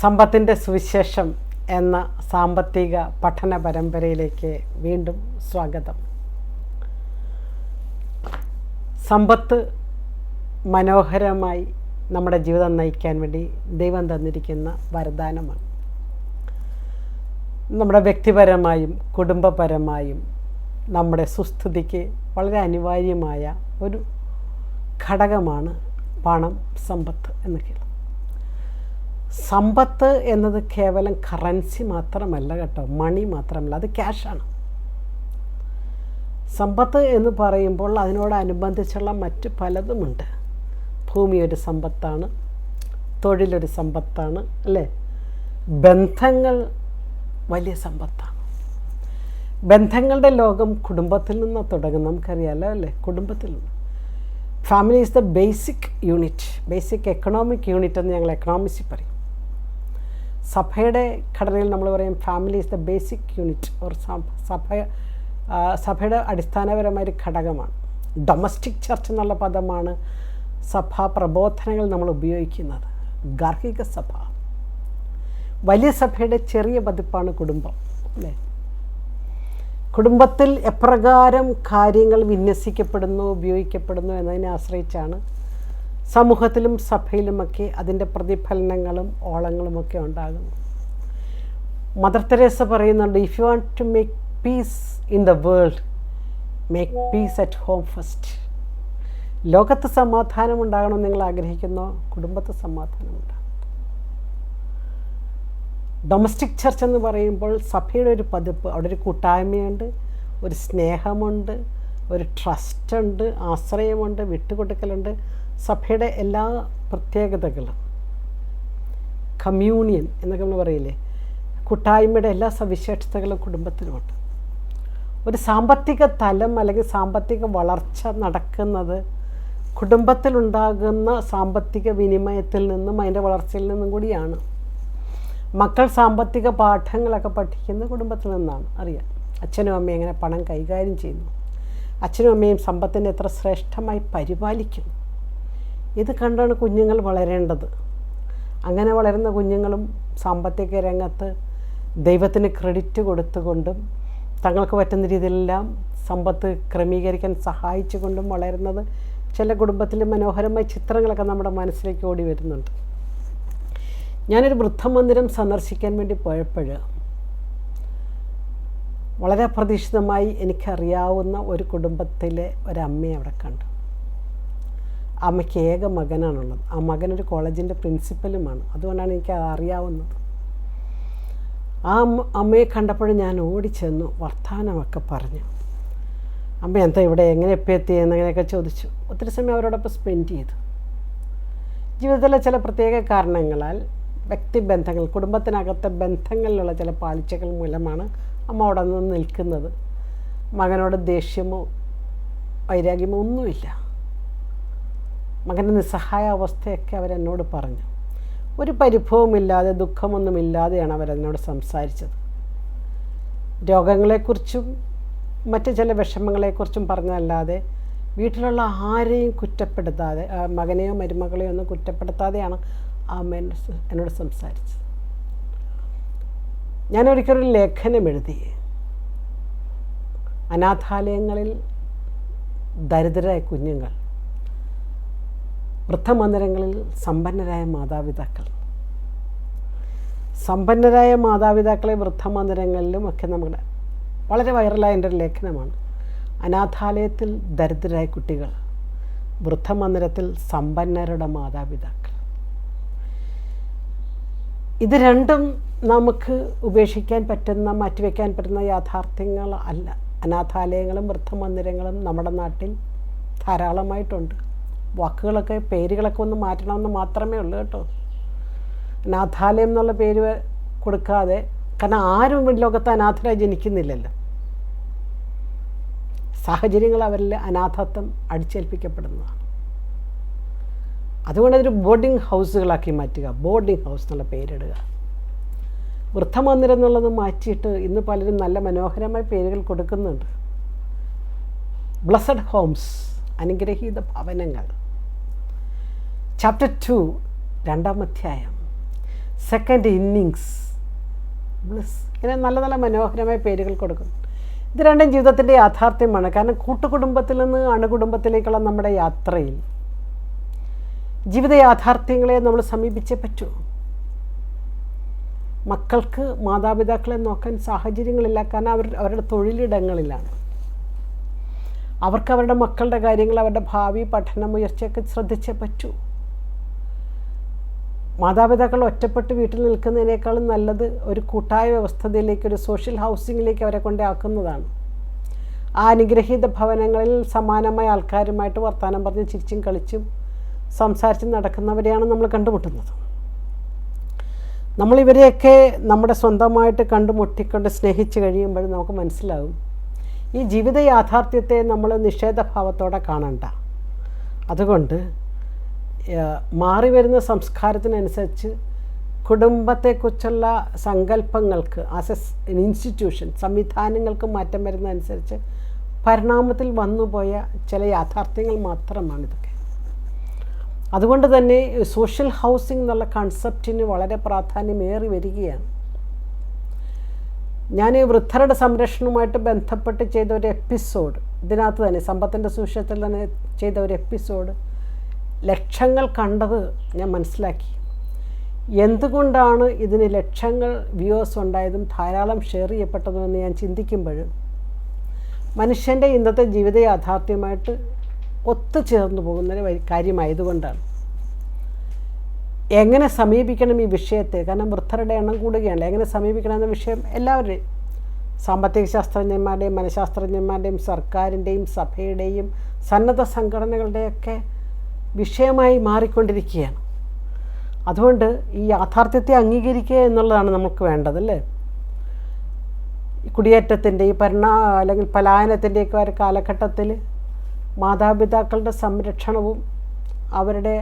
സമ്പത്തിന്റെ സുവിശേഷം എന്ന സാമ്പത്തിക പഠന പരമ്പരയിലേക്ക് വീണ്ടും സ്വാഗതം. സമ്പത്ത് മനോഹരമായി നമ്മുടെ ജീവിതം നയിക്കാൻ വേണ്ടി ദൈവം തന്നിരിക്കുന്ന വരദാനമാണ്. നമ്മുടെ വ്യക്തിപരമായും കുടുംബപരമായും നമ്മുടെ സുസ്ഥിതിക്ക് വളരെ അനിവാര്യമായ ഒരു ഘടകമാണ് പണം സമ്പത്ത് എന്നൊക്കെയുള്ളത് സമ്പത്ത് എന്നത് കേവലം കറൻസി മാത്രമല്ല കേട്ടോ. മണി മാത്രമല്ല. അത് ക്യാഷാണ് സമ്പത്ത് എന്ന് പറയുമ്പോൾ അതിനോടനുബന്ധിച്ചുള്ള മറ്റ് പലതുമുണ്ട്. ഭൂമി ഒരു സമ്പത്താണ് തൊഴിലൊരു സമ്പത്താണ് അല്ലേ? ബന്ധങ്ങൾ വലിയ സമ്പത്താണ്. ബന്ധങ്ങളുടെ ലോകം കുടുംബത്തിൽ നിന്ന് തുടങ്ങും നമുക്കറിയാമല്ലോ അല്ലേ? കുടുംബത്തിൽ നിന്ന്. Family is the basic unit basic economic unit എന്ന് ഞങ്ങൾ എക്കണോമിക്സിൽ പറയും. സഭയുടെ ഘടനയിൽ നമ്മൾ പറയും family is the basic unit or സഭ സഭയുടെ അടിസ്ഥാനപരമായ ഒരു ഘടകമാണ്. ഡൊമസ്റ്റിക് ചർച്ച് എന്നുള്ള പദമാണ് സഭാ പ്രബോധനങ്ങൾ നമ്മൾ ഉപയോഗിക്കുന്നത്. ഗാർഹിക സഭ. വലിയ സഭയുടെ ചെറിയ പതിപ്പാണ് കുടുംബം അല്ലേ? കുടുംബത്തിൽ എപ്രകാരം കാര്യങ്ങൾ വിന്യസിക്കപ്പെടുന്നു ഉപയോഗിക്കപ്പെടുന്നു എന്നതിനെ ആശ്രയിച്ചാണ് സമൂഹത്തിലും സഭയിലുമൊക്കെ അതിന്റെ പ്രതിഫലനങ്ങളും ഓളങ്ങളുമൊക്കെ ഉണ്ടാകും മദർ തെരേസ പറയുന്നുണ്ട് if you want to make peace in the world make peace at home first ലോകത്ത് സമാധാനം ഉണ്ടാകണമെന്ന് നിങ്ങൾ ആഗ്രഹിക്കുന്നു കുടുംബത്ത് സമാധാനം ഉണ്ടാകും ഡൊമസ്റ്റിക് ചർച്ച് എന്ന് പറയുമ്പോൾ സഭയുടെ ഒരു പതിപ്പ് അവിടെ ഒരു കൂട്ടായ്മയുണ്ട് ഒരു സ്നേഹമുണ്ട് ഒരു ട്രസ്റ്റ് ഉണ്ട് ആശ്രയമുണ്ട് വിട്ടുകൊടുക്കലുണ്ട്. സഭയുടെ എല്ലാ പ്രത്യേകതകളും. കമ്മ്യൂണിയൻ എന്നൊക്കെ നമ്മൾ പറയില്ലേ? കൂട്ടായ്മയുടെ എല്ലാ സവിശേഷതകളും കുടുംബത്തിനുമുണ്ട് ഒരു സാമ്പത്തിക തലം അല്ലെങ്കിൽ സാമ്പത്തിക വളർച്ച നടക്കുന്നത് കുടുംബത്തിലുണ്ടാകുന്ന സാമ്പത്തിക വിനിമയത്തിൽ നിന്നും അതിന്റെ വളർച്ചയിൽ നിന്നും കൂടിയാണ്. മക്കൾ സാമ്പത്തിക പാഠങ്ങളൊക്കെ പഠിക്കുന്ന കുടുംബത്തിൽ നിന്നാണ്. അറിയാം. അച്ഛനും അമ്മയും എങ്ങനെ പണം കൈകാര്യം ചെയ്യുന്നു. അച്ഛനും അമ്മയും സമ്പത്തിനെ എത്ര ശ്രേഷ്ഠമായി പരിപാലിക്കുന്നു. ഇത് കണ്ടാണ് കുഞ്ഞുങ്ങൾ വളരേണ്ടത്. അങ്ങനെ വളരുന്ന കുഞ്ഞുങ്ങളും സാമ്പത്തിക രംഗത്ത് ദൈവത്തിന് ക്രെഡിറ്റ് കൊടുത്തുകൊണ്ടും തങ്ങൾക്ക് പറ്റുന്ന രീതിയിലെല്ലാം സമ്പത്ത് ക്രമീകരിക്കാൻ സഹായിച്ചുകൊണ്ടും വളരുന്നത് ചില കുടുംബത്തിലെ മനോഹരമായ ചിത്രങ്ങളൊക്കെ നമ്മുടെ മനസ്സിലേക്ക് ഓടി വരുന്നുണ്ട്. ഞാനൊരു വൃദ്ധമന്ദിരം സന്ദർശിക്കാൻ വേണ്ടി പോയപ്പോൾ വളരെ അപ്രതീക്ഷിതമായി എനിക്കറിയാവുന്ന ഒരു കുടുംബത്തിലെ ഒരമ്മയെ അവിടെ കണ്ടു. അമ്മയ്ക്ക് ഏക മകനാണുള്ളത്. ആ മകൻ ഒരു കോളേജിന്റെ പ്രിൻസിപ്പലുമാണ്. അതുകൊണ്ടാണ് എനിക്ക് അറിയാവുന്നത്. ആ അമ്മ അമ്മയെ കണ്ടപ്പോൾ ഞാൻ ഓടിച്ചെന്നു വർത്തമാനമൊക്കെ പറഞ്ഞു. അമ്മ എന്താ ഇവിടെ എങ്ങനെ എപ്പോൾ എത്തി എന്നങ്ങനെയൊക്കെ ചോദിച്ചു. ഒത്തിരി സമയം അവരോടൊപ്പം സ്പെൻഡ് ചെയ്തു. ജീവിതത്തിലെ ചില പ്രത്യേക കാരണങ്ങളാൽ വ്യക്തിബന്ധങ്ങൾ കുടുംബത്തിനകത്തെ ബന്ധങ്ങളിലുള്ള ചില പാളിച്ചകൾ മൂലമാണ് അമ്മ അവിടെ നിന്ന് നിൽക്കുന്നത്. മകനോട് ദേഷ്യമോ വൈരാഗ്യമോ ഒന്നുമില്ല. മകന്റെ നിസ്സഹായ അവസ്ഥയൊക്കെ അവരെന്നോട് പറഞ്ഞു. ഒരു പരിഭവമില്ലാതെ ദുഃഖമൊന്നുമില്ലാതെയാണ് അവരെന്നോട് സംസാരിച്ചത്. രോഗങ്ങളെക്കുറിച്ചും മറ്റ് ചില വിഷമങ്ങളെക്കുറിച്ചും പറഞ്ഞല്ലാതെ വീട്ടിലുള്ള ആരെയും കുറ്റപ്പെടുത്താതെ മകനെയോ മരുമകളെയോ ഒന്നും കുറ്റപ്പെടുത്താതെയാണ് അമ്മ എന്നോട് സംസാരിച്ചത്. ഞാനൊരിക്കലൊരു ലേഖനം എഴുതി അനാഥാലയങ്ങളിൽ ദരിദ്രരായ കുഞ്ഞുങ്ങൾ വൃദ്ധമന്ദിരങ്ങളിൽ സമ്പന്നരായ മാതാപിതാക്കൾ. സമ്പന്നരായ മാതാപിതാക്കളെ വൃദ്ധമന്ദിരങ്ങളിലും ഒക്കെ നമ്മുടെ വളരെ വൈറലായ എന്റെ ലേഖനമാണ്. അനാഥാലയത്തിൽ ദരിദ്രരായ കുട്ടികൾ വൃദ്ധമന്ദിരത്തിൽ സമ്പന്നരുടെ മാതാപിതാക്കൾ. ഇത് രണ്ടും നമുക്ക് ഉപേക്ഷിക്കാൻ പറ്റുന്ന മാറ്റിവെക്കാൻ പറ്റുന്ന യാഥാർത്ഥ്യങ്ങൾ അല്ല. അനാഥാലയങ്ങളും വൃദ്ധമന്ദിരങ്ങളും നമ്മുടെ നാട്ടിൽ ധാരാളമായിട്ടുണ്ട്. വാക്കുകളൊക്കെ പേരുകളൊക്കെ ഒന്ന് മാറ്റണമെന്ന് മാത്രമേ ഉള്ളൂ കേട്ടോ. അനാഥാലയം എന്നുള്ള പേര് കൊടുക്കാതെ കാരണം ആരും ലോകത്ത് അനാഥരായി ജനിക്കുന്നില്ലല്ലോ. സാഹചര്യങ്ങൾ അവരിൽ അനാഥത്വം അടിച്ചേൽപ്പിക്കപ്പെടുന്നതാണ്. അതുകൊണ്ട് അതൊരു ബോർഡിംഗ് ഹൗസുകളാക്കി മാറ്റുക ബോർഡിംഗ് ഹൗസ് എന്നുള്ള പേരിടുക. വൃദ്ധമന്ദിരം എന്നുള്ളത് മാറ്റിയിട്ട് ഇന്ന് പലരും നല്ല മനോഹരമായ പേരുകൾ കൊടുക്കുന്നുണ്ട്. Blessed homes. അനുഗ്രഹീത ഭവനങ്ങൾ. ചാപ്റ്റർ ടു രണ്ടാം അധ്യായം. സെക്കൻഡ് ഇന്നിങ്സ് ബ്ലിസ് ഇങ്ങനെ നല്ല നല്ല മനോഹരമായ പേരുകൾ കൊടുക്കും ഇത് രണ്ടും ജീവിതത്തിന്റെ യാഥാർത്ഥ്യമാണ്. കാരണം കൂട്ടുകുടുംബത്തിൽ നിന്ന് അണുകുടുംബത്തിലേക്കുള്ള നമ്മുടെ യാത്രയിൽ ജീവിത യാഥാർത്ഥ്യങ്ങളെ നമ്മൾ സമീപിച്ചേ പറ്റൂ. മക്കൾക്ക് മാതാപിതാക്കളെ നോക്കാൻ സാഹചര്യങ്ങളില്ല. കാരണം അവർ അവരുടെ തൊഴിലിടങ്ങളിലാണ്. അവർക്ക് അവരുടെ മക്കളുടെ കാര്യങ്ങൾ അവരുടെ ഭാവി പഠനം ഉയർച്ചയൊക്കെ ശ്രദ്ധിച്ചേ പറ്റൂ. മാതാപിതാക്കൾ ഒറ്റപ്പെട്ട് വീട്ടിൽ നിൽക്കുന്നതിനേക്കാളും നല്ലത് ഒരു കൂട്ടായ വ്യവസ്ഥതയിലേക്ക് ഒരു സോഷ്യൽ ഹൗസിങ്ങിലേക്ക് അവരെ കൊണ്ടാക്കുന്നതാണ് ആ അനുഗ്രഹീത ഭവനങ്ങളിൽ സമാനമായ ആൾക്കാരുമായിട്ട് വർത്തമാനം പറഞ്ഞ് ചിരിച്ചും കളിച്ചും സംസാരിച്ചും നടക്കുന്നവരെയാണ് നമ്മൾ കണ്ടുമുട്ടുന്നത്. നമ്മളിവരെയൊക്കെ നമ്മുടെ സ്വന്തമായിട്ട് കണ്ടുമുട്ടിക്കൊണ്ട് സ്നേഹിച്ച് കഴിയുമ്പോൾ നമുക്ക് മനസ്സിലാവും ഈ ജീവിത യാഥാർത്ഥ്യത്തെ നമ്മൾ നിഷേധഭാവത്തോടെ കാണണ്ട. അതുകൊണ്ട് മാറി വരുന്ന സംസ്കാരത്തിനനുസരിച്ച് കുടുംബത്തെക്കുറിച്ചുള്ള സങ്കല്പങ്ങൾക്ക് ആസ് എ ഇൻസ്റ്റിറ്റ്യൂഷൻ സംവിധാനങ്ങൾക്ക് മാറ്റം വരുന്നതനുസരിച്ച് പരിണാമത്തിൽ വന്നുപോയ ചില യാഥാർത്ഥ്യങ്ങൾ മാത്രമാണ് മാത്രമാണിതൊക്കെ അതുകൊണ്ട് തന്നെ സോഷ്യൽ ഹൗസിംഗ് എന്നുള്ള കൺസെപ്റ്റിന് വളരെ പ്രാധാന്യമേറി വരികയാണ്. ഞാൻ ഈ വൃദ്ധരുടെ സംരക്ഷണവുമായിട്ട് ബന്ധപ്പെട്ട് ചെയ്ത ഒരു എപ്പിസോഡ് ഇതിനകത്ത് തന്നെ സമ്പത്തിന്റെ സുവിശേഷത്തിൽ തന്നെ ചെയ്ത ഒരു എപ്പിസോഡ് ലക്ഷങ്ങൾ കണ്ടത് ഞാൻ മനസ്സിലാക്കി. എന്തുകൊണ്ടാണ് ഇതിന് ലക്ഷങ്ങൾ വ്യൂവേഴ്സ് ഉണ്ടായതും ധാരാളം ഷെയർ ചെയ്യപ്പെട്ടതും എന്ന് ഞാൻ ചിന്തിക്കുമ്പോൾ മനുഷ്യന്റെ ഇന്നത്തെ ജീവിത യാഥാർത്ഥ്യമായിട്ട് ഒത്തുചേർന്നു പോകുന്ന കാര്യമായതുകൊണ്ടാണ്. എങ്ങനെ സമീപിക്കണം ഈ വിഷയത്തെ? കാരണം വൃദ്ധരുടെ എണ്ണം കൂടുകയാണ് എങ്ങനെ സമീപിക്കണം എന്ന വിഷയം എല്ലാവരുടെയും. സാമ്പത്തിക ശാസ്ത്രജ്ഞന്മാരുടെയും മനഃശാസ്ത്രജ്ഞന്മാരുടെയും സർക്കാരിന്റെയും സഭയുടെയും സന്നദ്ധ സംഘടനകളുടെയൊക്കെ വിഷയമായി മാറിക്കൊണ്ടിരിക്കുകയാണ്. അതുകൊണ്ട് ഈ യാഥാർത്ഥ്യത്തെ അംഗീകരിക്കുക എന്നുള്ളതാണ് നമുക്ക് വേണ്ടത് അല്ലേ കുടിയേറ്റത്തിന്റെ ഈ പരിണാ അല്ലെങ്കിൽ പലായനത്തിന്റെയൊക്കെ ഒരു കാലഘട്ടത്തിൽ മാതാപിതാക്കളുടെ സംരക്ഷണവും അവരുടെ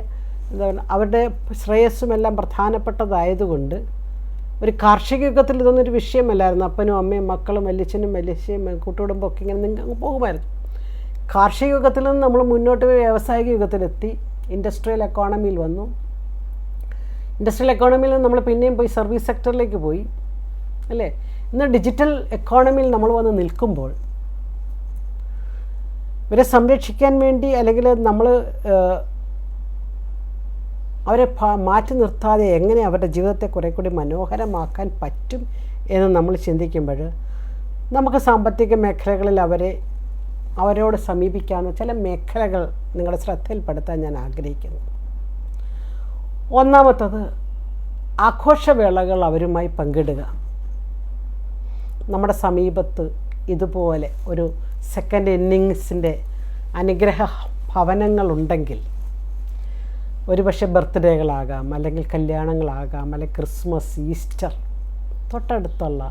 എന്താ അവരുടെ ശ്രേയസ്സുമെല്ലാം പ്രധാനപ്പെട്ടതായതുകൊണ്ട് ഒരു കാർഷിക യുഗത്തിൽ ഇതൊന്നൊരു വിഷയമല്ലായിരുന്നു. അപ്പനും അമ്മയും മക്കളും വല്യച്ഛനും വല്യച്ഛയും കൂട്ടുകുടുംബമൊക്കെ ഇങ്ങനെ നിങ്ങൾ പോകുമായിരുന്നു. കാർഷിക യുഗത്തിൽ നിന്ന് നമ്മൾ മുന്നോട്ട് പോയി വ്യാവസായിക യുഗത്തിലെത്തി. ഇൻഡസ്ട്രിയൽ എക്കോണമിയിൽ വന്നു. ഇൻഡസ്ട്രിയൽ എക്കോണമിയിൽ നിന്ന് നമ്മൾ പിന്നെയും പോയി സർവീസ് സെക്ടറിലേക്ക് പോയി. അല്ലേ? ഇന്ന് ഡിജിറ്റൽ എക്കോണമിയിൽ നമ്മൾ വന്ന് നിൽക്കുമ്പോൾ ഇവരെ സംരക്ഷിക്കാൻ വേണ്ടി അല്ലെങ്കിൽ നമ്മൾ അവരെ മാറ്റി നിർത്താതെ എങ്ങനെ അവരുടെ ജീവിതത്തെ കുറേ കൂടി മനോഹരമാക്കാൻ പറ്റും എന്ന് നമ്മൾ ചിന്തിക്കുമ്പോൾ നമുക്ക് സാമ്പത്തിക മേഖലകളിൽ അവരെ അവരോട് സമീപിക്കാവുന്ന ചില മേഖലകൾ നിങ്ങളുടെ ശ്രദ്ധയിൽപ്പെടുത്താൻ ഞാൻ ആഗ്രഹിക്കുന്നു. ഒന്നാമത്തത് ആഘോഷവേളകൾ അവരുമായി പങ്കിടുക. നമ്മുടെ സമീപത്ത് ഇതുപോലെ ഒരു സെക്കൻഡ് ഇന്നിങ്സിന്റെ അനുഗ്രഹ ഭവനങ്ങളുണ്ടെങ്കിൽ ഒരുപക്ഷെ ബർത്ത്ഡേകളാകാം അല്ലെങ്കിൽ കല്യാണങ്ങളാകാം അല്ലെങ്കിൽ ക്രിസ്മസ് ഈസ്റ്റർ തൊട്ടടുത്തുള്ള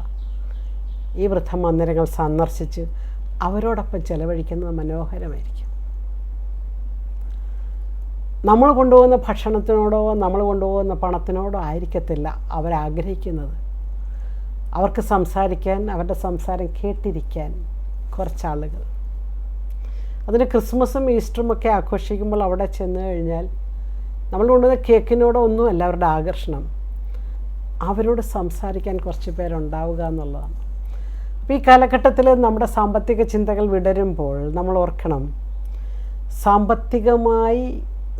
ഈ വൃദ്ധമന്ദിരങ്ങൾ സന്ദർശിച്ച് അവരോടൊപ്പം ചെലവഴിക്കുന്നത് മനോഹരമായിരിക്കും. നമ്മൾ കൊണ്ടുപോകുന്ന ഭക്ഷണത്തിനോടോ നമ്മൾ കൊണ്ടുപോകുന്ന പണത്തിനോടോ ആയിരിക്കത്തില്ല അവരാഗ്രഹിക്കുന്നത്. അവർക്ക് സംസാരിക്കാൻ അവരുടെ സംസാരം കേട്ടിരിക്കാൻ കുറച്ചാളുകൾ. അതിന് ക്രിസ്മസും ഈസ്റ്ററും ഒക്കെ ആഘോഷിക്കുമ്പോൾ അവിടെ ചെന്ന് കഴിഞ്ഞാൽ നമ്മൾ കൊണ്ടുവന്ന കേക്കിനോട് ഒന്നും അവരുടെ ആകർഷണം. അവരോട് സംസാരിക്കാൻ കുറച്ച് പേരുണ്ടാവുക എന്നുള്ളതാണ്. അപ്പോൾ ഈ കാലഘട്ടത്തിൽ നമ്മുടെ സാമ്പത്തിക ചിന്തകൾ വിടരുമ്പോൾ നമ്മൾ ഓർക്കണം സാമ്പത്തികമായി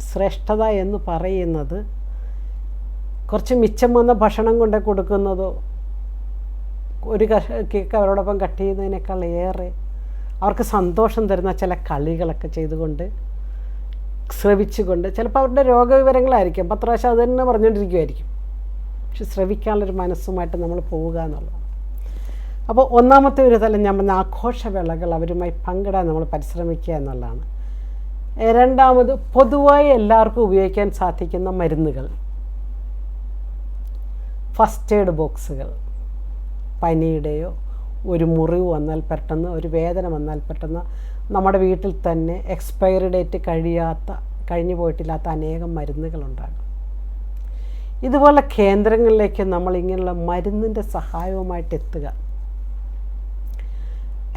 ശ്രേഷ്ഠത എന്ന് പറയുന്നത് കുറച്ച് മിച്ചം വന്ന ഭക്ഷണം കൊണ്ട് കൊടുക്കുന്നതോ ഒരു കേക്ക് അവരോടൊപ്പം കട്ട് ചെയ്യുന്നതിനേക്കാൾ ഏറെ അവർക്ക് സന്തോഷം തരുന്ന ചില കളികളൊക്കെ ചെയ്തുകൊണ്ട് ശ്രവിച്ചുകൊണ്ട് ചിലപ്പോൾ അവരുടെ രോഗവിവരങ്ങളായിരിക്കും. പത്ത് പ്രാവശ്യം അത് തന്നെ പറഞ്ഞുകൊണ്ടിരിക്കുമായിരിക്കും പക്ഷെ ശ്രവിക്കാനുള്ളൊരു മനസ്സുമായിട്ട് നമ്മൾ പോവുക എന്നുള്ളത്. അപ്പോൾ ഒന്നാമത്തെ ഒരു തലം ഞാൻ പറഞ്ഞ ആഘോഷവേളകൾ അവരുമായി പങ്കിടാൻ നമ്മൾ പരിശ്രമിക്കുക എന്നുള്ളതാണ്. രണ്ടാമത് പൊതുവായി എല്ലാവർക്കും ഉപയോഗിക്കാൻ സാധിക്കുന്ന മരുന്നുകൾ. ഫസ്റ്റ് എയ്ഡ് ബോക്സുകൾ പനിയുടെയോ ഒരു മുറിവ് വന്നാൽ പെട്ടെന്ന് ഒരു വേദന വന്നാൽ പെട്ടെന്ന് നമ്മുടെ വീട്ടിൽ തന്നെ എക്സ്പയറി ഡേറ്റ് കഴിയാത്ത കഴിഞ്ഞു പോയിട്ടില്ലാത്ത അനേകം മരുന്നുകളുണ്ടാകും. ഇതുപോലെ കേന്ദ്രങ്ങളിലേക്ക് നമ്മൾ ഇങ്ങനെയുള്ള മരുന്നിന്റെ സഹായവുമായിട്ട് എത്തുക.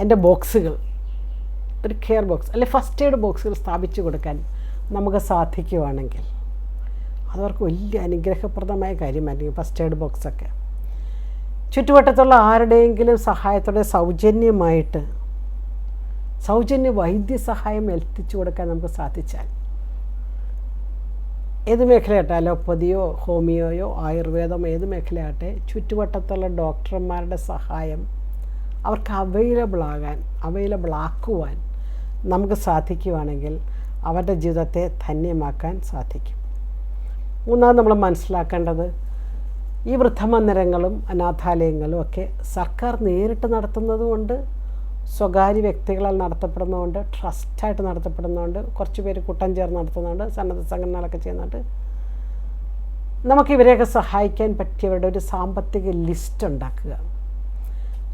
എന്റെ ബോക്സുകൾ ഒരു കെയർ ബോക്സ് അല്ലെങ്കിൽ ഫസ്റ്റ് എയ്ഡ് ബോക്സുകൾ സ്ഥാപിച്ചു കൊടുക്കാൻ നമുക്ക് സാധിക്കുവാണെങ്കിൽ അതവർക്ക് വലിയ അനുഗ്രഹപ്രദമായ കാര്യമായിരിക്കും ഫസ്റ്റ് എയ്ഡ് ബോക്സൊക്കെ. ചുറ്റുവട്ടത്തുള്ള ആരുടെയെങ്കിലും സഹായത്തോടെ സൗജന്യമായിട്ട് സൗജന്യ വൈദ്യസഹായം എത്തിച്ചു കൊടുക്കാൻ നമുക്ക് സാധിച്ചാൽ ഏത് മേഖലയാട്ടെ അലോപ്പതിയോ ഹോമിയോയോ ആയുർവേദമോ ഏത് മേഖലയാട്ടെ ചുറ്റുവട്ടത്തുള്ള ഡോക്ടർമാരുടെ സഹായം അവർക്ക് അവൈലബിൾ ആകാൻ അവൈലബിൾ ആക്കുവാൻ നമുക്ക് സാധിക്കുവാണെങ്കിൽ അവരുടെ ജീവിതത്തെ ധന്യമാക്കാൻ സാധിക്കും. മൂന്നാമത് നമ്മൾ മനസ്സിലാക്കേണ്ടത് ഈ വൃദ്ധമന്ദിരങ്ങളും അനാഥാലയങ്ങളും ഒക്കെ സർക്കാർ നേരിട്ട് നടത്തുന്നതുകൊണ്ട് സ്വകാര്യ വ്യക്തികളാൽ നടത്തപ്പെടുന്നതുകൊണ്ട് ട്രസ്റ്റായിട്ട് നടത്തപ്പെടുന്നതുകൊണ്ട് കുറച്ച് പേര് കൂട്ടം ചേർന്ന് നടത്തുന്നുണ്ട് സന്നദ്ധ സംഘടനകളൊക്കെ ചെയ്യുന്നുണ്ട് നമുക്ക് ഇവരെയൊക്കെ സഹായിക്കാൻ പറ്റിയവരുടെ ഒരു സാമ്പത്തിക ലിസ്റ്റ് ഉണ്ടാക്കുക.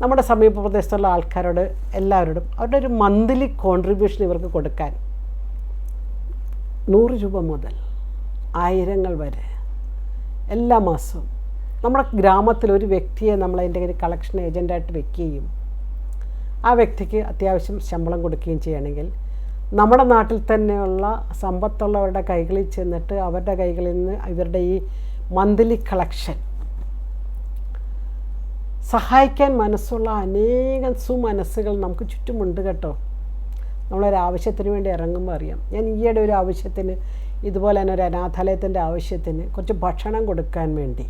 നമ്മുടെ സമീപ പ്രദേശത്തുള്ള ആൾക്കാരോട് എല്ലാവരോടും അവരുടെ ഒരു മന്ത്ലി കോൺട്രിബ്യൂഷൻ ഇവർക്ക് കൊടുക്കാൻ നൂറ് രൂപ മുതൽ ആയിരങ്ങൾ വരെ എല്ലാ മാസവും. നമ്മുടെ ഗ്രാമത്തിൽ ഒരു വ്യക്തിയെ നമ്മൾ അതിന്റെ ഒരു കളക്ഷൻ ഏജന്റായിട്ട് വെക്കുകയും ആ വ്യക്തിക്ക് അത്യാവശ്യം ശമ്പളം കൊടുക്കുകയും ചെയ്യണമെങ്കിൽ നമ്മുടെ നാട്ടിൽ തന്നെയുള്ള സമ്പത്തുള്ളവരുടെ കൈകളിൽ ചെന്നിട്ട് അവരുടെ കൈകളിൽ നിന്ന് ഇവരുടെ ഈ മന്ത്ലി കളക്ഷൻ സഹായിക്കാൻ മനസ്സുള്ള അനേകം സുമനസ്സുകൾ നമുക്ക് ചുറ്റുമുണ്ട് കേട്ടോ. നമ്മളൊരു ആവശ്യത്തിന് വേണ്ടി ഇറങ്ങുമ്പോൾ അറിയാം. ഞാൻ ഈയിടെ ഒരു ആവശ്യത്തിന് ഇതുപോലെ തന്നെ ഒരു അനാഥാലയത്തിന്റെ ആവശ്യത്തിന് കുറച്ച് ഭക്ഷണം കൊടുക്കാൻ വേണ്ടി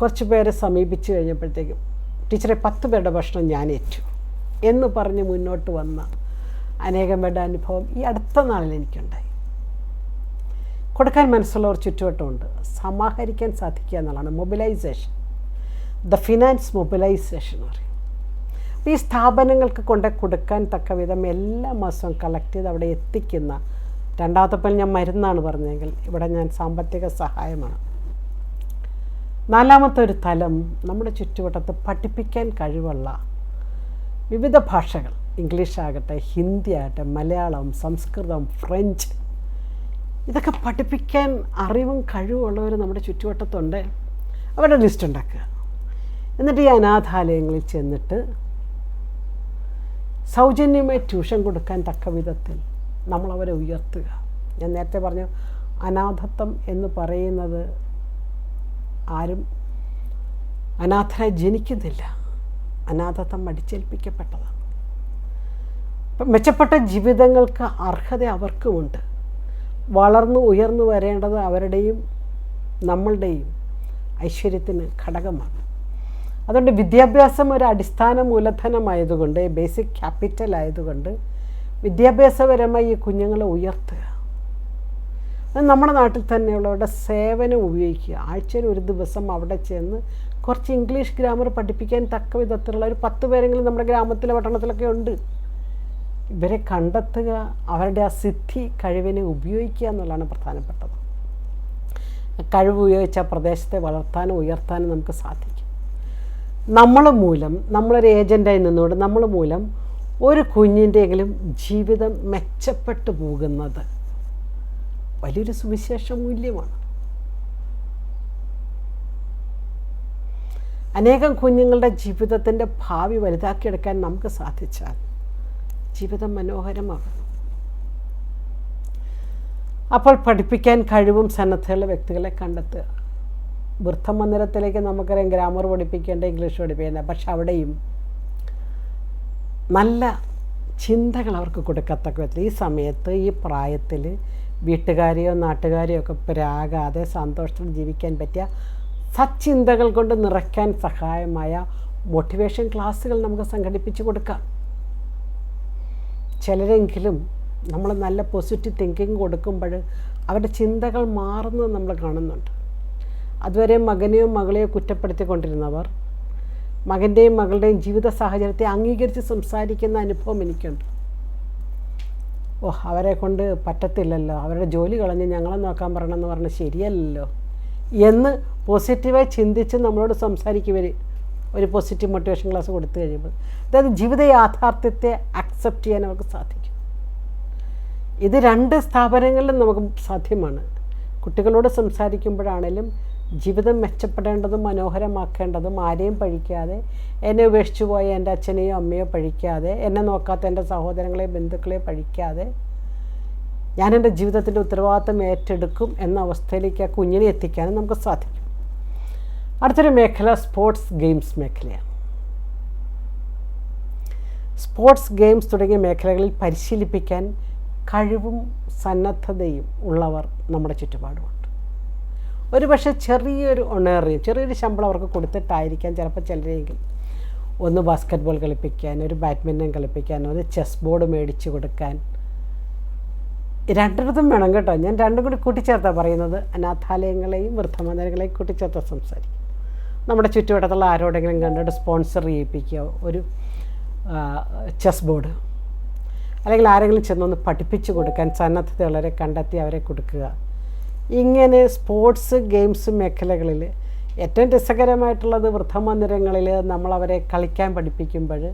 കുറച്ച് പേരെ സമീപിച്ചു കഴിഞ്ഞപ്പോഴത്തേക്കും ടീച്ചറെ പത്ത് പേരുടെ ഭക്ഷണം ഞാൻ ഏറ്റു എന്ന് പറഞ്ഞ് മുന്നോട്ട് വന്ന അനേകം പേരുടെ അനുഭവം ഈ അടുത്ത നാളിൽ എനിക്കുണ്ടായി. കൊടുക്കാൻ മനസ്സുള്ളവർ ചുറ്റുവട്ടമുണ്ട്. സമാഹരിക്കാൻ സാധിക്കുക എന്നുള്ളതാണ് മൊബിലൈസേഷൻ. ദ ഫിനാൻസ് മൊബിലൈസേഷൻ എന്ന് പറയും. ഈ സ്ഥാപനങ്ങൾക്ക് കൊണ്ട് കൊടുക്കാൻ തക്ക വിധം എല്ലാ മാസവും കളക്ട് ചെയ്ത് അവിടെ എത്തിക്കുന്ന രണ്ടാമത്തെ ഞാൻ മരുന്നാണ് പറഞ്ഞെങ്കിൽ ഇവിടെ ഞാൻ സാമ്പത്തിക സഹായമാണ്. നാലാമത്തെ ഒരു തലം നമ്മുടെ ചുറ്റുവട്ടത്ത് പഠിപ്പിക്കാൻ കഴിവുള്ള വിവിധ ഭാഷകൾ. ഇംഗ്ലീഷ് ആകട്ടെ ഹിന്ദി ആകട്ടെ മലയാളം സംസ്കൃതം ഫ്രഞ്ച് ഇതൊക്കെ പഠിപ്പിക്കാൻ അറിവും കഴിവുള്ളവർ നമ്മുടെ ചുറ്റുവട്ടത്തുണ്ട്. അവരുടെ ലിസ്റ്റ് ഉണ്ടാക്കുക. എന്നിട്ട് ഈ അനാഥാലയങ്ങളിൽ ചെന്നിട്ട് സൗജന്യമായി ട്യൂഷൻ കൊടുക്കാൻ തക്ക വിധത്തിൽ നമ്മളവരെ ഉയർത്തുക. ഞാൻ നേരത്തെ പറഞ്ഞു അനാഥത്വം എന്ന് പറയുന്നത് ആരും അനാഥരായി ജനിക്കുന്നില്ല. അനാഥത്വം അടിച്ചേൽപ്പിക്കപ്പെട്ടതാണ്. അപ്പം മെച്ചപ്പെട്ട ജീവിതങ്ങൾക്ക് അർഹത അവർക്കുമുണ്ട്. വളർന്നു ഉയർന്നു വരേണ്ടത് അവരുടെയും നമ്മളുടെയും ഐശ്വര്യത്തിന് ഘടകമാണ്. അതുകൊണ്ട് വിദ്യാഭ്യാസം ഒരു അടിസ്ഥാന മൂലധനമായതുകൊണ്ട് ബേസിക് ക്യാപിറ്റൽ ആയതുകൊണ്ട് വിദ്യാഭ്യാസപരമായി ഈ കുഞ്ഞുങ്ങളെ ഉയർത്തുക. നമ്മുടെ നാട്ടിൽ തന്നെയുള്ളവരുടെ സേവനം ഉപയോഗിക്കുക. ആഴ്ചയിൽ ഒരു ദിവസം അവിടെ ചെന്ന് കുറച്ച് ഇംഗ്ലീഷ് ഗ്രാമർ പഠിപ്പിക്കാൻ തക്ക വിധത്തിലുള്ള ഒരു പത്ത് പേരെങ്കിലും നമ്മുടെ ഗ്രാമത്തിലെ പട്ടണത്തിലൊക്കെ ഉണ്ട്. ഇവരെ കണ്ടെത്തുക അവരുടെ ആ സിദ്ധി കഴിവിനെ ഉപയോഗിക്കുക എന്നുള്ളതാണ് പ്രധാനപ്പെട്ടത്. കഴിവ് ഉപയോഗിച്ച ആ പ്രദേശത്തെ വളർത്താനും ഉയർത്താനും നമുക്ക് സാധിക്കും. നമ്മൾ മൂലം നമ്മളൊരു ഏജന്റായി നിന്നുകൊണ്ട് നമ്മൾ മൂലം ഒരു കുഞ്ഞിന്റെയെങ്കിലും ജീവിതം മെച്ചപ്പെട്ടു പോകുന്നത് വലിയൊരു സുവിശേഷ മൂല്യമാണ്. അനേകം കുഞ്ഞുങ്ങളുടെ ജീവിതത്തിന്റെ ഭാവി വലുതാക്കിയെടുക്കാൻ നമുക്ക് സാധിച്ചാൽ ജീവിതം മനോഹരമാകും. അപ്പോൾ പഠിപ്പിക്കാൻ കഴിവും സന്നദ്ധയുള്ള വ്യക്തികളെ കണ്ടെത്തുക. വൃദ്ധമന്ദിരത്തിലേക്ക് നമുക്കറിയാം ഗ്രാമർ പഠിപ്പിക്കേണ്ട ഇംഗ്ലീഷ് പഠിപ്പിക്കേണ്ട. പക്ഷെ അവിടെയും നല്ല ചിന്തകൾ അവർക്ക് കൊടുക്കത്തക്ക വിധത്തിൽ ഈ സമയത്ത് ഈ പ്രായത്തിൽ വീട്ടുകാരെയോ നാട്ടുകാരെയോ ഒക്കെ പ്രാകാതെ സന്തോഷത്തിൽ ജീവിക്കാൻ പറ്റിയ സച്ചിന്തകൾ കൊണ്ട് നിറയ്ക്കാൻ സഹായമായ മോട്ടിവേഷൻ ക്ലാസ്സുകൾ നമുക്ക് സംഘടിപ്പിച്ചു കൊടുക്കാം. ചിലരെങ്കിലും നമ്മൾ നല്ല പോസിറ്റീവ് തിങ്കിങ് കൊടുക്കുമ്പോൾ അവരുടെ ചിന്തകൾ മാറുന്നത് നമ്മൾ കാണുന്നുണ്ട്. അതുവരെ മകനെയോ മകളെയോ കുറ്റപ്പെടുത്തിക്കൊണ്ടിരുന്നവർ മകന്റെയും മകളുടെയും ജീവിത സാഹചര്യത്തെ അംഗീകരിച്ച് സംസാരിക്കുന്ന അനുഭവം എനിക്കുണ്ട്. ഓ അവരെ കൊണ്ട് പറ്റത്തില്ലല്ലോ. അവരുടെ ജോലി കളഞ്ഞ് ഞങ്ങളെ നോക്കാൻ പറയണമെന്ന് പറഞ്ഞാൽ ശരിയല്ലല്ലോ. എന്ന് പോസിറ്റീവായി ചിന്തിച്ച് നമ്മളോട് സംസാരിക്കുവർ ഒരു പോസിറ്റീവ് മോട്ടിവേഷൻ ക്ലാസ് കൊടുത്തു കഴിയുമ്പോൾ. അതായത് ജീവിത യാഥാർത്ഥ്യത്തെ അക്സെപ്റ്റ് ചെയ്യാൻ അവർക്ക് സാധിക്കും. ഇത് രണ്ട് സ്ഥാപനങ്ങളിലും നമുക്ക് സാധ്യമാണ്. കുട്ടികളോട് സംസാരിക്കുമ്പോഴാണേലും ജീവിതം മെച്ചപ്പെടേണ്ടതും മനോഹരമാക്കേണ്ടതും ആരെയും പഴിക്കാതെ എന്നെ ഉപേക്ഷിച്ചു പോയ എന്റെ അച്ഛനെയോ അമ്മയോ പഴിക്കാതെ എന്നെ നോക്കാത്ത എന്റെ സഹോദരങ്ങളെ ബന്ധുക്കളെ പഴിക്കാതെ ഞാൻ എന്റെ ജീവിതത്തിന്റെ ഉത്തരവാദിത്തം ഏറ്റെടുക്കും എന്ന അവസ്ഥയിലേക്ക് ആ കുഞ്ഞിനെ എത്തിക്കാനും നമുക്ക് സാധിക്കും. അടുത്തൊരു മേഖല സ്പോർട്സ് ഗെയിംസ് മേഖലയാണ്. സ്പോർട്സ് ഗെയിംസ് തുടങ്ങിയ മേഖലകളിൽ പരിശീലിപ്പിക്കാൻ കഴിവും സന്നദ്ധതയും ഉള്ളവർ നമ്മുടെ ചുറ്റുപാടുമുണ്ട് ഒരു പക്ഷേ ചെറിയൊരു ഒണേറിയ ചെറിയൊരു ശമ്പളം അവർക്ക് കൊടുത്തിട്ടായിരിക്കാം ചിലപ്പോൾ ചിലരെങ്കിൽ ഒന്ന് ബാസ്ക്കറ്റ് ബോൾ കളിപ്പിക്കാൻ ഒരു ബാഡ്മിന്റൺ കളിപ്പിക്കാൻ ഒരു ചെസ് ബോർഡ് മേടിച്ച് കൊടുക്കാൻ. രണ്ടിടത്തും വേണം കേട്ടോ. ഞാൻ രണ്ടും കൂടി കൂട്ടിച്ചേർത്താണ് പറയുന്നത്. അനാഥാലയങ്ങളെയും വൃദ്ധമന്ദിരങ്ങളെയും കൂട്ടിച്ചേർത്ത് സംസാരിക്കും നമ്മുടെ ചുറ്റുവട്ടത്തുള്ള ആരോടെങ്കിലും കണ്ടിട്ട് സ്പോൺസർ ചെയ്യിപ്പിക്കുക ഒരു ചെസ് ബോർഡ് അല്ലെങ്കിൽ ആരെങ്കിലും ചെന്നൊന്ന് പഠിപ്പിച്ചു കൊടുക്കാൻ സന്നദ്ധതയുള്ളവരെ കണ്ടെത്തി അവരെ കൊടുക്കുക. ഇങ്ങനെ സ്പോർട്സ് ഗെയിംസ് മേഖലകളിൽ ഏറ്റവും രസകരമായിട്ടുള്ളത് വൃദ്ധമന്ദിരങ്ങളിൽ നമ്മളവരെ കളിക്കാൻ പഠിപ്പിക്കുമ്പോൾ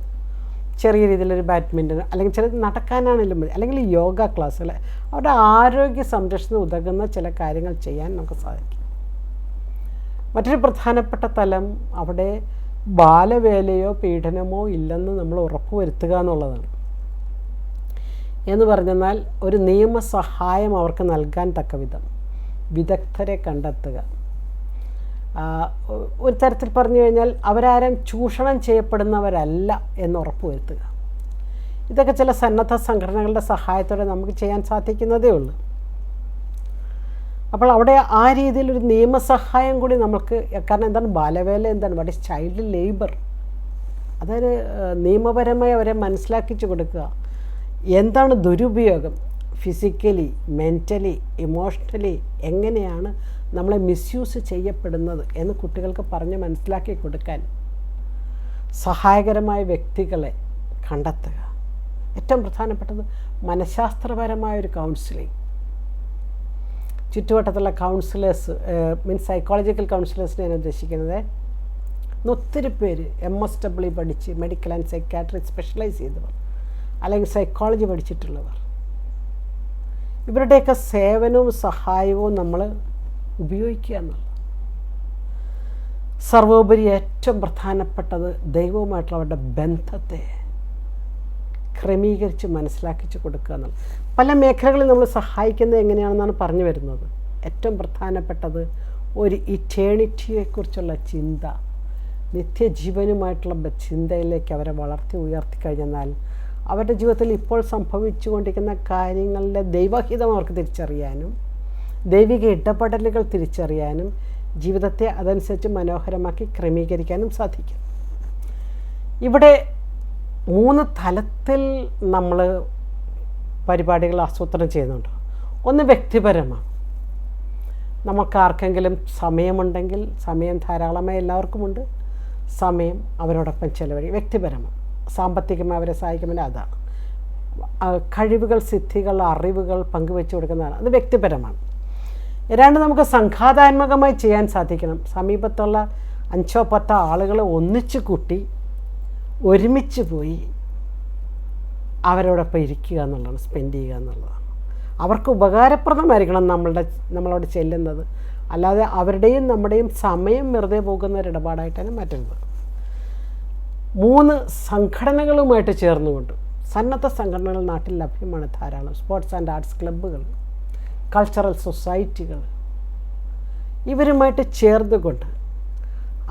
ചെറിയ രീതിയിലൊരു ബാഡ്മിന്റൺ അല്ലെങ്കിൽ ചില നടക്കാനാണെങ്കിലും മതി. അല്ലെങ്കിൽ യോഗ ക്ലാസ് അല്ലെ അവരുടെ ആരോഗ്യ സംരക്ഷണം ഉതകുന്ന ചില കാര്യങ്ങൾ ചെയ്യാൻ നമുക്ക് സാധിക്കും. മറ്റൊരു പ്രധാനപ്പെട്ട തലം അവിടെ ബാലവേലയോ പീഡനമോ ഇല്ലെന്ന് നമ്മൾ ഉറപ്പുവരുത്തുക എന്നുള്ളതാണ്. എന്ന് പറഞ്ഞെന്നാൽ ഒരു നിയമസഹായം അവർക്ക് നൽകാൻ തക്കവിധം വിദഗ്ധരെ കണ്ടെത്തുക. ഒരു തരത്തിൽ പറഞ്ഞു കഴിഞ്ഞാൽ അവരാരും ചൂഷണം ചെയ്യപ്പെടുന്നവരല്ല എന്ന് ഉറപ്പുവരുത്തുക. ഇതൊക്കെ ചില സന്നദ്ധ സംഘടനകളുടെ സഹായത്തോടെ നമുക്ക് ചെയ്യാൻ സാധിക്കുന്നതേ ഉള്ളൂ. അപ്പോൾ അവിടെ ആ രീതിയിൽ ഒരു നിയമസഹായം കൂടി നമുക്ക് കാരണം എന്താണ് ബാലവേല എന്താണ് വാട്ട് ഇസ് ചൈൽഡ് ലേബർ അതായത് നിയമപരമായി അവരെ മനസ്സിലാക്കിച്ചു കൊടുക്കുക. എന്താണ് ദുരുപയോഗം? ഫിസിക്കലി മെന്റലി ഇമോഷണലി എങ്ങനെയാണ് നമ്മളെ മിസ്യൂസ് ചെയ്യപ്പെടുന്നത് എന്ന് കുട്ടികൾക്ക് പറഞ്ഞ് മനസ്സിലാക്കി കൊടുക്കാൻ സഹായകരമായ വ്യക്തികളെ കണ്ടെത്തുക. ഏറ്റവും പ്രധാനപ്പെട്ടത് മനഃശാസ്ത്രപരമായ ഒരു കൗൺസിലിംഗ് ചുറ്റുവട്ടത്തുള്ള കൗൺസിലേഴ്സ് മീൻസ് സൈക്കോളജിക്കൽ കൗൺസിലേഴ്സിനെ ഞാൻ ഉദ്ദേശിക്കുന്നത് ഒത്തിരി പേര് എം എസ് ഡബ്ല്യു പഠിച്ച് മെഡിക്കൽ ആൻഡ് സൈക്കാട്രി സ്പെഷ്യലൈസ് ചെയ്തവർ അല്ലെങ്കിൽ സൈക്കോളജി പഠിച്ചിട്ടുള്ളവർ. ഇവരുടെയൊക്കെ സേവനവും സഹായവും നമ്മൾ ഉപയോഗിക്കുക എന്നുള്ളത്. സർവോപരി ഏറ്റവും പ്രധാനപ്പെട്ടത് ദൈവവുമായിട്ടുള്ള അവരുടെ ബന്ധത്തെ ക്രമീകരിച്ച് മനസ്സിലാക്കിച്ച് കൊടുക്കുക എന്നുള്ളത്. പല മേഖലകളിൽ നമ്മൾ സഹായിക്കുന്നത് എങ്ങനെയാണെന്നാണ് പറഞ്ഞു വരുന്നത്. ഏറ്റവും പ്രധാനപ്പെട്ടത് ഒരു ഇറ്റേണിറ്റിയെക്കുറിച്ചുള്ള ചിന്ത. നിത്യജീവനുമായിട്ടുള്ള ചിന്തയിലേക്ക് അവരെ വളർത്തി ഉയർത്തി കഴിഞ്ഞെന്നാൽ അവരുടെ ജീവിതത്തിൽ ഇപ്പോൾ സംഭവിച്ചുകൊണ്ടിരിക്കുന്ന കാര്യങ്ങളുടെ ദൈവഹിതം അവർക്ക് തിരിച്ചറിയാനും ദൈവിക ഇടപെടലുകൾ തിരിച്ചറിയാനും ജീവിതത്തെ അതനുസരിച്ച് മനോഹരമാക്കി ക്രമീകരിക്കാനും സാധിക്കും. ഇവിടെ മൂന്ന് തലത്തിൽ നമ്മൾ പരിപാടികൾ ആസൂത്രണം ചെയ്യുന്നുണ്ട്. ഒന്ന് വ്യക്തിപരമാണ്. നമുക്ക് ആർക്കെങ്കിലും സമയമുണ്ടെങ്കിൽ സമയം ധാരാളമായി എല്ലാവർക്കുമുണ്ട്. സമയം അവരോടൊപ്പം ചിലവഴി വ്യക്തിപരമാണ്. സാമ്പത്തികമായി അവരെ സഹായിക്കുമ്പോൾ അതാണ്. കഴിവുകൾ സിദ്ധികൾ അറിവുകൾ പങ്കുവെച്ചു കൊടുക്കുന്നതാണ്. അത് വ്യക്തിപരമാണ്. രണ്ട് നമുക്ക് സംഘാതാത്മകമായി ചെയ്യാൻ സാധിക്കണം. സമീപത്തുള്ള അഞ്ചോ പത്തോ ആളുകളെ ഒന്നിച്ച് കൂട്ടി ഒരുമിച്ച് പോയി അവരോടൊപ്പം ഇരിക്കുക എന്നുള്ളതാണ് സ്പെൻഡ് ചെയ്യുക എന്നുള്ളതാണ്. അവർക്ക് ഉപകാരപ്രദമായിരിക്കണം നമ്മളുടെ നമ്മളോട് ചെല്ലുന്നത്. അല്ലാതെ അവരുടെയും നമ്മുടെയും സമയം വെറുതെ പോകുന്ന ഒരു ഇടപാടായിട്ടാണ് മാറ്റരുത്. മൂന്ന് സംഘടനകളുമായിട്ട് ചേർന്നുകൊണ്ട് സന്നദ്ധ സംഘടനകൾ നാട്ടിൽ ലഭ്യമാണ് ധാരാളം. സ്പോർട്സ് ആൻഡ് ആർട്സ് ക്ലബ്ബുകൾ കൾച്ചറൽ സൊസൈറ്റികൾ ഇവരുമായിട്ട് ചേർന്നുകൊണ്ട്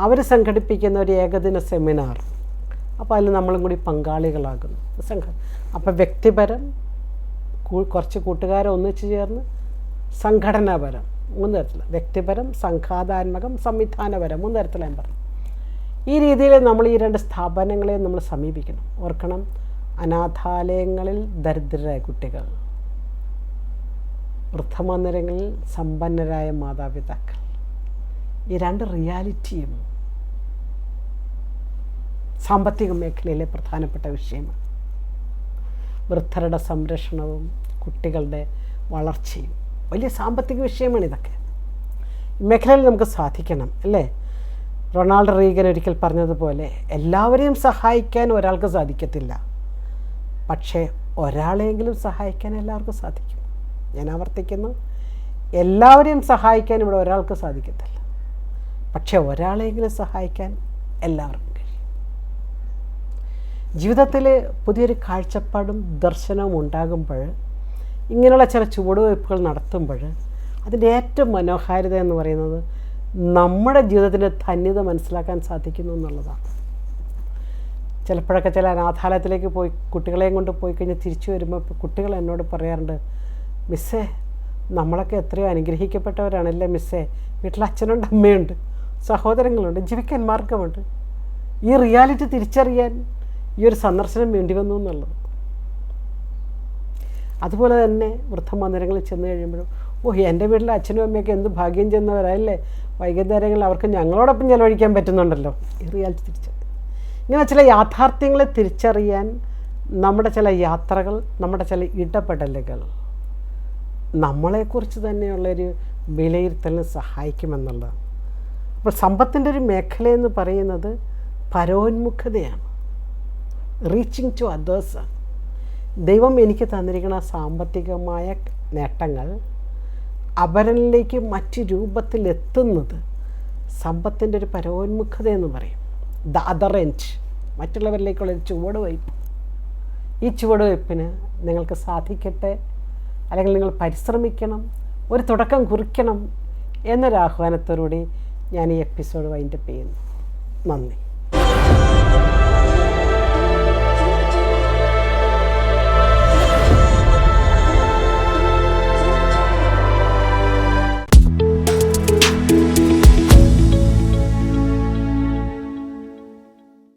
അവർ സംഘടിപ്പിക്കുന്ന ഒരു ഏകദിന സെമിനാർ അപ്പോൾ അതിൽ നമ്മളും കൂടി പങ്കാളികളാകുന്നു. സംഘ അപ്പോൾ വ്യക്തിപരം കുറച്ച് കൂട്ടുകാരെ ഒന്നിച്ചു ചേർന്ന് സംഘടനാപരം മൂന്ന് തരത്തിൽ വ്യക്തിപരം സംഘാതാത്മകം സംവിധാനപരം മൂന്ന് തരത്തിലാണ് പറഞ്ഞു ഈ രീതിയിൽ നമ്മൾ ഈ രണ്ട് സ്ഥാപനങ്ങളെ നമ്മൾ സമീപിക്കണം. ഓർക്കണം അനാഥാലയങ്ങളിൽ ദരിദ്രരായ കുട്ടികൾ വൃദ്ധമന്ദിരങ്ങളിൽ സമ്പന്നരായ മാതാപിതാക്കൾ. ഈ രണ്ട് റിയാലിറ്റിയും സാമ്പത്തിക മേഖലയിലെ പ്രധാനപ്പെട്ട വിഷയമാണ്. വൃദ്ധരുടെ സംരക്ഷണവും കുട്ടികളുടെ വളർച്ചയും വലിയ സാമ്പത്തിക വിഷയമാണ് ഇതൊക്കെ. മേഖലയിൽ നമുക്ക് സാധിക്കണം അല്ലേ? റൊണാൾഡ് റീഗൻ ഒരിക്കൽ പറഞ്ഞതുപോലെ എല്ലാവരെയും സഹായിക്കാൻ ഒരാൾക്ക് സാധിക്കത്തില്ല. പക്ഷേ ഒരാളെയെങ്കിലും സഹായിക്കാൻ എല്ലാവർക്കും സാധിക്കും. ഞാൻ ആവർത്തിക്കുന്നു. എല്ലാവരെയും സഹായിക്കാൻ ഇവിടെ ഒരാൾക്ക് സാധിക്കത്തില്ല. പക്ഷേ ഒരാളെയെങ്കിലും സഹായിക്കാൻ എല്ലാവർക്കും കഴിയും. ജീവിതത്തിൽ പുതിയൊരു കാഴ്ചപ്പാടും ദർശനവും ഉണ്ടാകുമ്പോൾ ഇങ്ങനെയുള്ള ചില ചുവടുവയ്പ്പുകൾ നടത്തുമ്പോൾ അതിന്റെ ഏറ്റവും മനോഹാരിത എന്ന് പറയുന്നത് നമ്മുടെ ജീവിതത്തിന്റെ ധന്യത മനസ്സിലാക്കാൻ സാധിക്കുന്നു എന്നുള്ളതാണ്. ചിലപ്പോഴൊക്കെ ചില അനാഥാലയത്തിലേക്ക് പോയി കുട്ടികളെയും കൊണ്ട് പോയി കഴിഞ്ഞ് തിരിച്ചു വരുമ്പോൾ കുട്ടികൾ എന്നോട് പറയാറുണ്ട് മിസ്സേ നമ്മളൊക്കെ എത്രയോ അനുഗ്രഹിക്കപ്പെട്ടവരാണല്ലേ മിസ്സേ? വീട്ടിൽ അച്ഛനുണ്ട് അമ്മയുണ്ട് സഹോദരങ്ങളുണ്ട് ജീവിക്കാൻ ഈ റിയാലിറ്റി തിരിച്ചറിയാൻ ഈ ഒരു സന്ദർശനം വേണ്ടി വന്നു എന്നുള്ളത്. അതുപോലെ തന്നെ വൃദ്ധമന്ദിരങ്ങളിൽ ചെന്ന് കഴിയുമ്പോഴും ഓ എന്റെ വീട്ടിലെ അച്ഛനും അമ്മയൊക്കെ എന്ത് ഭാഗ്യം ചെന്നവരല്ലേ വൈകുന്നേരങ്ങളിൽ അവർക്ക് ഞങ്ങളോടൊപ്പം ചിലവഴിക്കാൻ പറ്റുന്നുണ്ടല്ലോ. ഈ റിയാലിറ്റി തിരിച്ചറിയാൻ ഇങ്ങനെ ചില യാഥാർത്ഥ്യങ്ങളെ തിരിച്ചറിയാൻ നമ്മുടെ ചില യാത്രകൾ നമ്മുടെ ചില ഇടപെടലുകൾ നമ്മളെക്കുറിച്ച് തന്നെയുള്ളൊരു വിലയിരുത്തലിന് സഹായിക്കുമെന്നുള്ളതാണ്. അപ്പോൾ സമ്പത്തിന്റെ ഒരു മേഖലയെന്ന് പറയുന്നത് പരോന്മുഖതയാണ്. റീച്ചിങ് ടു അതേഴ്സാണ് ദൈവം എനിക്ക് തന്നിരിക്കുന്ന സാമ്പത്തികമായ നേട്ടങ്ങൾ അപരനിലേക്ക് മറ്റ് രൂപത്തിൽ എത്തുന്നത് സമ്പത്തിന്റെ ഒരു പരോന്മുഖത എന്ന് പറയും. ദ അതർ എൻഡ് മറ്റുള്ളവരിലേക്കുള്ള ഒരു ചുവടുവയ്പ്. ഈ ചുവടുവയ്പ്പിന് നിങ്ങൾക്ക് സാധിക്കട്ടെ അല്ലെങ്കിൽ നിങ്ങൾ പരിശ്രമിക്കണം ഒരു തുടക്കം കുറിക്കണം എന്നൊരാഹ്വാനത്തോടുകൂടി ഞാൻ ഈ എപ്പിസോഡ് വൈൻഡപ്പ് ചെയ്യുന്നു. നന്ദി.